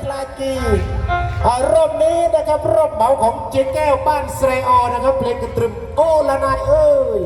คลากีอ่รอบนี้นะครับรอบเหมาของเจ๊แก้วบ้านเซรออนะครับเพลงกระตรึมโอ้ละนายเอ้ย